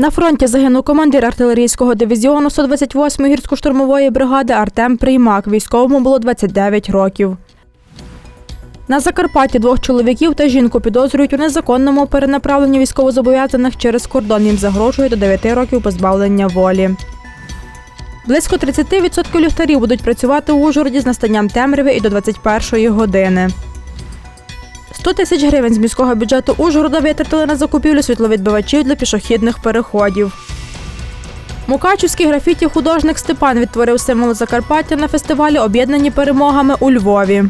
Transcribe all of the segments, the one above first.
На фронті загинув командир артилерійського дивізіону 128-ї гірсько-штурмової бригади Артем Приймак. Військовому було 29 років. На Закарпатті двох чоловіків та жінку підозрюють у незаконному перенаправленні військовозобов'язаних через кордон. Їм загрожує до 9 років позбавлення волі. Близько 30% ліхтарів будуть працювати у Ужгороді з настанням темряви і до 21-ї години. 100 тисяч гривень з міського бюджету Ужгорода витратили на закупівлю світловідбивачів для пішохідних переходів. Мукачівський графіті художник Степан відтворив символ Закарпаття на фестивалі Об'єднані перемогами у Львові.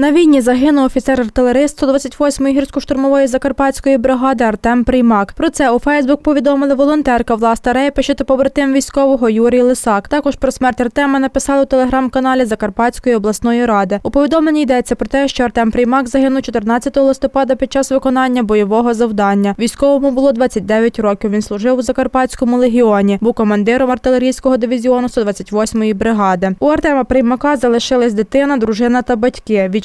На війні загинув офіцер-артилерист 128-ї гірсько-штурмової закарпатської бригади Артем Приймак. Про це у Фейсбук повідомили волонтерка Власта Рейпище та побратим військового Юрій Лисак. Також про смерть Артема написали у телеграм-каналі Закарпатської обласної ради. У повідомленні йдеться про те, що Артем Приймак загинув 14 листопада під час виконання бойового завдання. Військовому було 29 років. Він служив у Закарпатському легіоні. Був командиром артилерійського дивізіону 128-ї бригади. У Артема Приймака залишились дитина, дружина та батьки.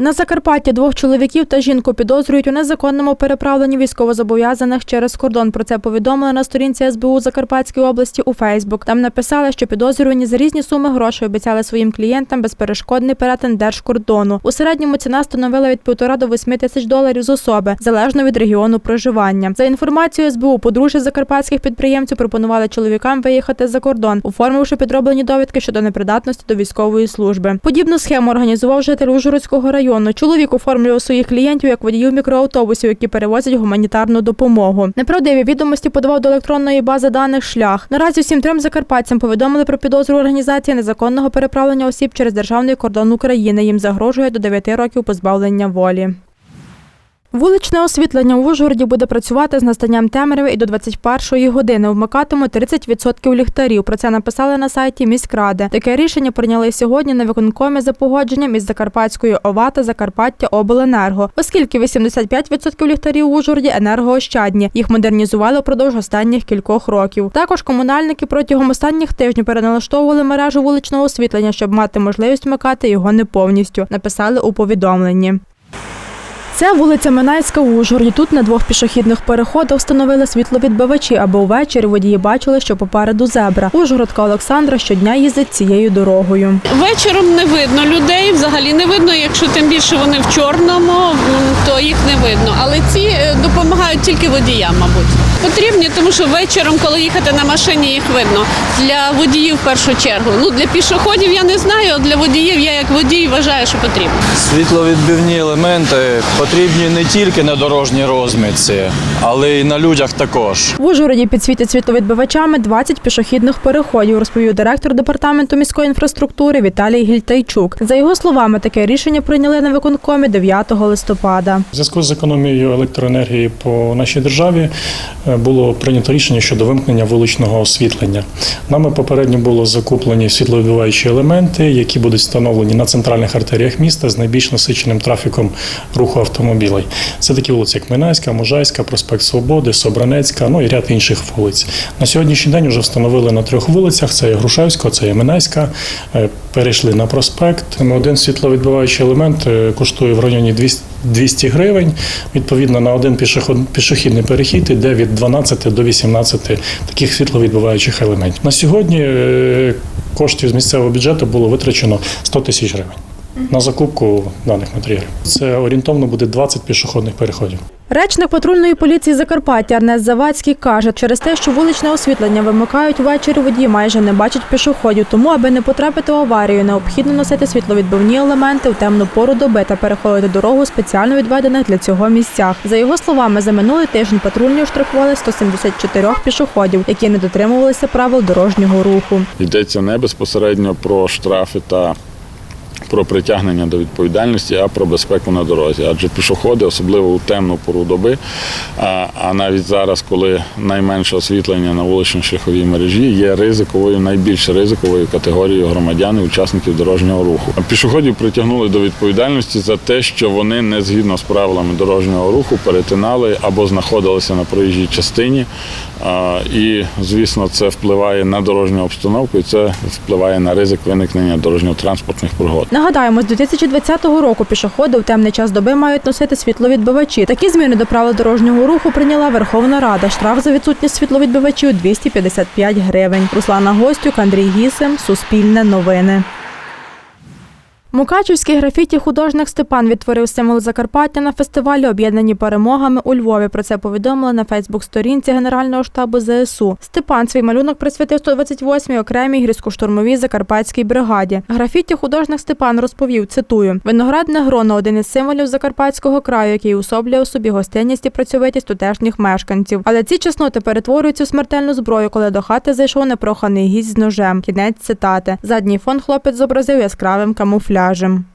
На Закарпатті двох чоловіків та жінку підозрюють у незаконному переправленні військовозобов'язаних через кордон. Про це повідомили на сторінці СБУ Закарпатської області у Фейсбук. Там написали, що підозрювані за різні суми грошей обіцяли своїм клієнтам безперешкодний перетин держкордону. У середньому ціна становила від півтора до восьми тисяч доларів з особи, залежно від регіону проживання. За інформацією СБУ, подружжя закарпатських підприємців пропонували чоловікам виїхати за кордон, оформивши підроблені довідки щодо непридатності до військової служби. Подібну схему організував житель Ужгородського району. Чоловік оформлював своїх клієнтів як водіїв мікроавтобусів, які перевозять гуманітарну допомогу. Неправдиві відомості подавав до електронної бази даних шлях. Наразі всім трьом закарпатцям повідомили про підозру організації незаконного переправлення осіб через державний кордон України. Їм загрожує до 9 років позбавлення волі. Вуличне освітлення в Ужгороді буде працювати з настанням темряви і до 21-ї години. Вмикатимуть 30% ліхтарів. Про це написали на сайті міськради. Таке рішення прийняли сьогодні на виконкомі за погодженням із Закарпатської ОВА та Закарпаття Обленерго, оскільки 85% ліхтарів в Ужгороді енергоощадні. Їх модернізували впродовж останніх кількох років. Також комунальники протягом останніх тижнів переналаштовували мережу вуличного освітлення, щоб мати можливість вмикати його не повністю. Написали у повідомленні. Це вулиця Минайська у Ужгороді. Тут на двох пішохідних переходах встановили світловідбивачі, аби увечері водії бачили, що попереду зебра. Ужгородка Олександра щодня їздить цією дорогою. Вечором не видно людей, взагалі не видно. Якщо тим більше вони в чорному, то їх не видно. Але ці е, допомагають тільки водіям, мабуть. Потрібні, тому що вечором, коли їхати на машині, їх видно. Для водіїв в першу чергу. Ну для пішоходів я не знаю. а Для водіїв я як водій вважаю, що потрібно. Світловідбивні елементи потрібні не тільки на дорожній розмітці, але й на людях також. В Ужгороді підсвітять світловідбивачами 20 пішохідних переходів, розповів директор департаменту міської інфраструктури Віталій Гільтайчук. За його словами, таке рішення прийняли на виконкомі 9 листопада. У зв'язку з економією електроенергії по нашій державі е, було прийнято рішення щодо вимкнення вуличного освітлення. Нами попередньо було закуплені світловідбиваючі елементи, які будуть встановлені на центральних артеріях міста з найбільш насиченим трафіком руху автомобілей. Це такі вулиці, як Минайська, Можайська, Проспект Свободи, Собранецька, ну і ряд інших вулиць. На сьогоднішній день вже встановили на трьох вулицях: це є Грушевська, це є Минайська. Е, Перейшли на проспект. Один світловідбиваючий елемент е, коштує в районі 200 200 гривень. Відповідно, на один пішохідний перехід йде від 12 до 18 таких світловідбуваючих елементів. На сьогодні е, коштів з місцевого бюджету було витрачено 100 тисяч гривень на закупку даних матеріалів. Це орієнтовно буде 20 пішохідних переходів. Речник патрульної поліції Закарпаття Ернест Завадський каже, через те, що вуличне освітлення вимикають ввечері, водії майже не бачать пішоходів. Тому, аби не потрапити в аварію, необхідно носити світловідбивні елементи в темну пору доби та переходити дорогу спеціально відведених для цього місцях. За його словами, за минулий тиждень патрульні оштрафували 174 пішоходів, які не дотримувалися правил дорожнього руху. Йдеться не безпосередньо про штрафи та про притягнення до відповідальності, а про безпеку на дорозі. Адже пішоходи, особливо у темну пору доби, а, а навіть зараз, коли найменше освітлення на вулично-шляховій мережі, є ризиковою, найбільш ризиковою категорією громадян і учасників дорожнього руху. Пішоходів притягнули до відповідальності за те, що вони не згідно з правилами дорожнього руху перетинали або знаходилися на проїжджій частині А, І, звісно, це впливає на дорожню обстановку і це впливає на ризик виникнення дорожньо-транспортних пригод. Нагадаємо, з 2020 року пішоходи в темний час доби мають носити світловідбивачі. Такі зміни до правил дорожнього руху прийняла Верховна Рада. Штраф за відсутність світловідбивачів 255 гривень. Руслана Гостюк, Андрій Гісим, Суспільне новини. Мукачівський графіті художник Степан відтворив символ Закарпаття на фестивалі, об'єднані перемогами у Львові. Про це повідомили на Фейсбук-сторінці Генерального штабу ЗСУ. Степан свій малюнок присвятив 128-й окремій гірсько-штурмовій закарпатській бригаді. Графіті художник Степан розповів, цитую: виноградне гроно один із символів Закарпатського краю, який особлює у собі гостинність і працьовитість тутешніх мешканців. Але ці чесноти перетворюються у смертельну зброю, коли до хати зайшов непроханий гість з ножем. Кінець цитати. Задній фон хлопець зобразив яскравим камуфляжем.